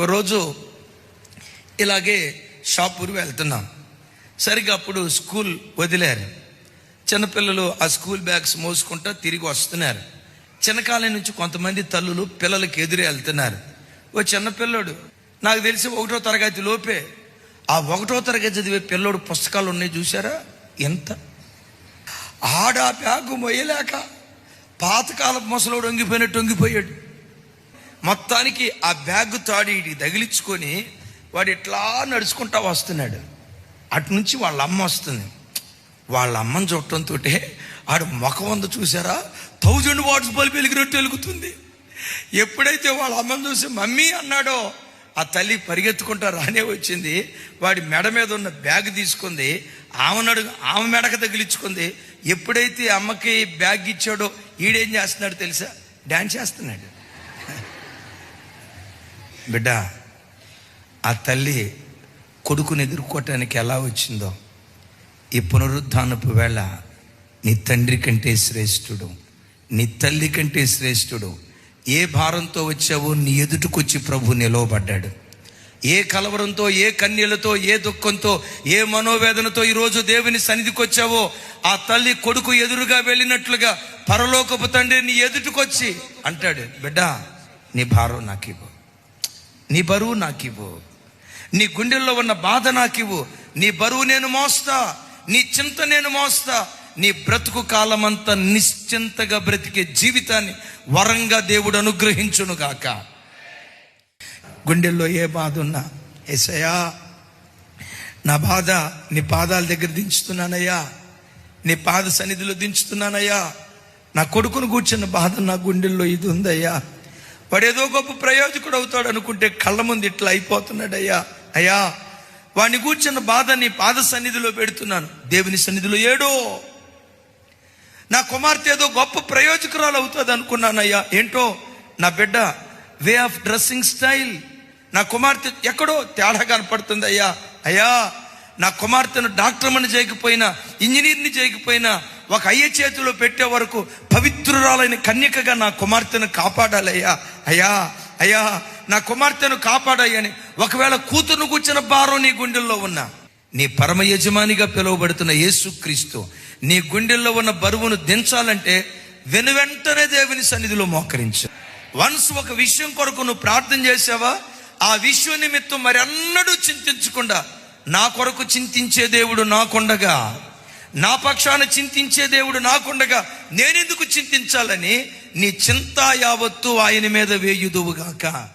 రోజు ఇలాగే షాపూర్ వెళ్తున్నాం. సరిగ్గా అప్పుడు స్కూల్ వదిలారు. చిన్నపిల్లలు ఆ స్కూల్ బ్యాగ్స్ మోసుకుంటా తిరిగి వస్తున్నారు. చిన్నకాలం నుంచి కొంతమంది తల్లులు పిల్లలకి ఎదురు వెళ్తున్నారు. ఓ చిన్నపిల్లడు నాకు తెలిసి ఒకటో తరగతి లోపే ఆ ఒకటో తరగతి చదివే పిల్లోడు పుస్తకాలు ఉన్నాయి చూసారా ఎంత? ఆడా ఆ బ్యాగు మొయ్యలేక పాతకాలపు ముసలోడు వంగిపోయినట్టు వంగిపోయాడు. మొత్తానికి ఆ బ్యాగ్ తాడి తగిలించుకొని వాడు ఇట్లా నడుచుకుంటా వస్తున్నాడు. అటు నుంచి వాళ్ళ అమ్మ వస్తుంది. వాళ్ళ అమ్మని చూడటంతో ఆడు ముఖం వంద చూసారా? థౌజండ్ వాట్స్ బల్బ్ వెలిగినట్టు వెలుగుతుంది. ఎప్పుడైతే వాళ్ళ అమ్మని చూసి మమ్మీ అన్నాడో ఆ తల్లి పరిగెత్తుకుంటా రానే వచ్చింది. వాడి మెడ మీద ఉన్న బ్యాగ్ తీసుకుంది. ఆమె నడుగు ఆమె మెడకు తగిలించుకుంది. ఎప్పుడైతే అమ్మకి బ్యాగ్ ఇచ్చాడో ఈడేం చేస్తున్నాడు తెలుసా? డాన్స్ చేస్తున్నాడు. బిడ్డ ఆ తల్లి కొడుకుని ఎదుర్కోవటానికి ఎలా వచ్చిందో ఈ పునరుద్ధానపు వేళ నీ తండ్రి కంటే శ్రేష్ఠుడు నీ తల్లి కంటే శ్రేష్ఠుడు. ఏ భారంతో వచ్చావో నీ ఎదుటికొచ్చి ప్రభు నిలవబడ్డాడు. ఏ కలవరంతో ఏ కన్యలతో ఏ దుఃఖంతో ఏ మనోవేదనతో ఈరోజు దేవుని సన్నిధికి వచ్చావో ఆ తల్లి కొడుకు ఎదురుగా వెళ్ళినట్లుగా పరలోకపు తండ్రి నీ ఎదుటికొచ్చి అంటాడు బిడ్డ నీ భారం నాకు ఇవ్వు నీ బరువు నాకివ్వు. నీ గుండెల్లో ఉన్న బాధ నాకు ఇవ్వు నీ బరువు నేను మోస్తా. నీ చింత నేను మోస్తా. నీ బ్రతుకు కాలమంతా నిశ్చింతగా బ్రతికే జీవితాన్ని వరంగా దేవుడు అనుగ్రహించును గాక. గుండెల్లో ఏ బాధ ఉన్నా ఏసయా నా బాధ నీ పాదాల దగ్గర దించుతున్నానయ్యా. నీ పాద సన్నిధిలో దించుతున్నానయ్యా. నా కొడుకును కూర్చున్న బాధ నా గుండెల్లో ఇది ఉందయ్యా. వాడు ఏదో గొప్ప ప్రయోజకుడు అవుతాడు అనుకుంటే కళ్ళ ముందు ఇట్లా అయిపోతున్నాడు అయ్యా వాడిని కూర్చున్న బాధ నీ పాద సన్నిధిలో పెడుతున్నాను. దేవుని సన్నిధిలో ఏడో. నా కుమార్తె ఏదో గొప్ప ప్రయోజకురాలు అవుతుంది అనుకున్నానయ్యా. ఏంటో? నా బిడ్డ వే ఆఫ్ డ్రెస్సింగ్ స్టైల్. నా కుమార్తె ఎక్కడో తేడా కనపడుతుంది అయ్యా అయ్యా నా కుమార్తెను డాక్టర్మని చేయకపోయినా ఇంజనీర్ని చేయకపోయినా ఒక అయ్య చేతిలో పెట్టే వరకు పవిత్రురాలైన కన్యకగా నా కుమార్తెను కాపాడాలయ్యా. అయ్యా అయ్యా నా కుమార్తెను కాపాడయ్యని ఒకవేళ కూతురును కూర్చున్న భారం నీ గుండెల్లో ఉన్నా. నీ పరమ యజమానిగా పిలువబడుతున్న యేసుక్రీస్తు నీ గుండెల్లో ఉన్న బరువును దించాలంటే వెను వెంటనే దేవుని సన్నిధిలో మోకరించు. వన్స్ ఒక విషయం కొరకు నువ్వు ప్రార్థన చేసావా? ఆ విషయం నిమిత్తం మరి అన్నడూ చింతించకుండా నా కొరకు చింతించే దేవుడు నాకుండగా. నా పక్షాన చింతించే దేవుడు నాకుండగా నేనెందుకు చింతించాలని? నీ చింత యావత్తు ఆయన మీద వేయుదువుగాక.